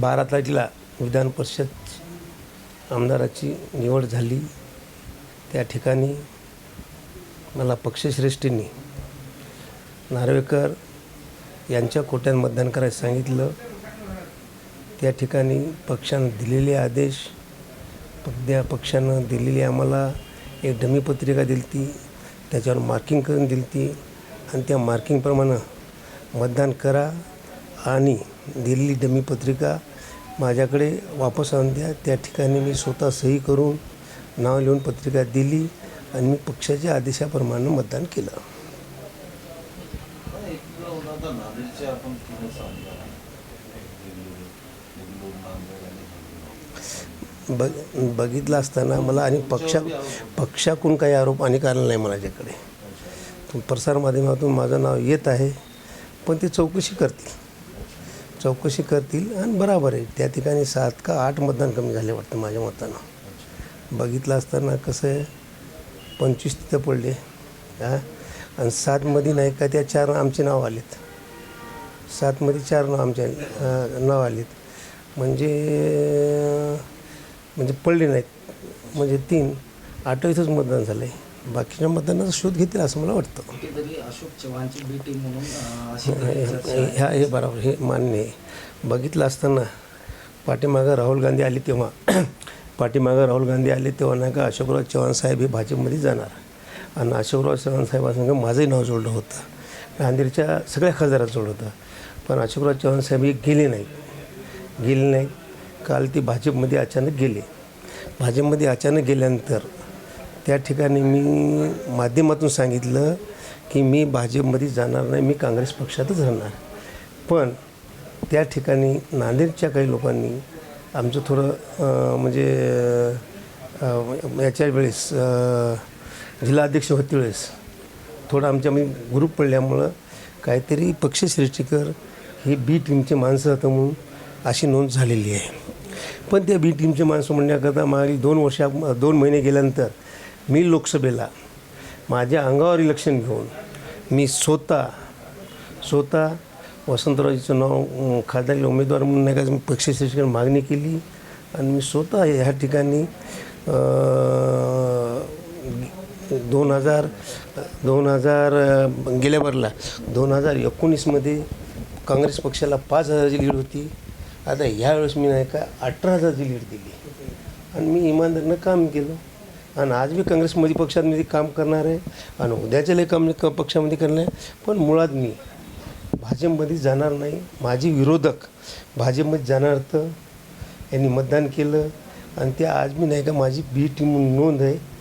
बारा तारखेला विधान परिषद आमदाराची निवड झाली. त्या ठिकाणी मला पक्षश्रेष्ठींनी नार्वेकर यांच्या कोट्यात मतदान करायचं सांगितलं. त्या ठिकाणी पक्षानं दिलेले आदेश त्या पक्षानं दिलेली आम्हाला एक डमी पत्रिका दिली ती त्याच्यावर मार्किंग करून दिली ती आणि त्या मार्किंगप्रमाणे मतदान करा. आणि दिलेली डमी पत्रिका माझ्याकडे वापस आणून द्या. त्या ठिकाणी मी स्वतः सही करून नाव लिहून पत्रिका दिली आणि मी पक्षाच्या आदेशाप्रमाणे मतदान केलं. एक बघ बघितलं असताना मला आणि पक्षा पक्षाकडून काही आरोप आणि कारण नाही माझ्याकडे. पण प्रसारमाध्यमातून माझं नाव येत आहे पण ते चौकशी करतील. चौकशी करतील आणि बराबर आहे. त्या ठिकाणी सात का आठ मतदान कमी झाले वाटतं माझ्या मतानं. बघितलं असताना कसं आहे पंचवीस तिथं पडले हां? आणि सातमध्ये नाही का त्या चार आमचे नाव आलेत. सातमध्ये चार नाव आमच्या नाव आलेत. म्हणजे म्हणजे पडले नाहीत. म्हणजे तीन आठ मतदान झालं आहे बाकीच्या मतदानाचा शोध घेतील असं मला वाटतं. अशोक चव्हाणची बी टीम म्हणून हे. ह्या हे बरोबर हे मान्य आहे. बघितलं असताना पाठीमागं राहुल गांधी आले तेव्हा. पाठीमागं राहुल गांधी आले तेव्हा नाही का अशोकराव चव्हाण साहेब हे भाजपमध्ये जाणार. आणि अशोकराव चव्हाण साहेबांसंग माझंही नाव जोडलं होतं. नांदेडच्या सगळ्या खासदारात जोडलं होतं. पण अशोकराव चव्हाण साहेब हे गेले नाहीत. गेले नाहीत. काल ते भाजपमध्ये अचानक गेले. भाजपमध्ये अचानक गेल्यानंतर त्या ठिकाणी मी माध्यमातून सांगितलं की मी भाजपमध्ये जाणार नाही मी काँग्रेस पक्षातच राहणार. पण त्या ठिकाणी नांदेडच्या काही लोकांनी आमचं थोडं म्हणजे याच्या वेळेस जिल्हाध्यक्ष होते वेळेस थोडं आमच्यामध्ये ग्रुप पडल्यामुळं काहीतरी पक्षश्रेष्ठीकर हे बी टीमचे माणसं होतं म्हणून अशी नोंद झालेली आहे. पण त्या बी टीमचे माणसं म्हणण्याकरता मागील दोन वर्षा दोन महिने गेल्यानंतर मी लोकसभेला माझ्या अंगावर इलेक्शन घेऊन मी स्वतः स्वतः वसंतरावजीचं नाव अं, खासदारी उमेदवार म्हणून नाही का मी मागणी केली आणि मी स्वतः ह्या ठिकाणी दोन हजार दोन हजार गेल्या भरला दोन हजार एकोणीसमध्ये काँग्रेस पक्षाला पाच हजाराची लीड होती. आता ह्यावेळेस मी नाही का अठरा हजाराची लीड दिली. आणि मी इमानदारीनं काम केलं. आणि आज मी काँग्रेसमध्ये पक्षामध्ये काम करणार आहे आणि उद्याच्या लय काम क- पक्षामध्ये करणार आहे. पण मुळात मी भाजपमध्ये जाणार नाही. माझे विरोधक भाजपमध्ये जाणार तर यांनी मतदान केलं आणि ते आज मी नाही का माझी बी टीम म्हणून नोंद आहे.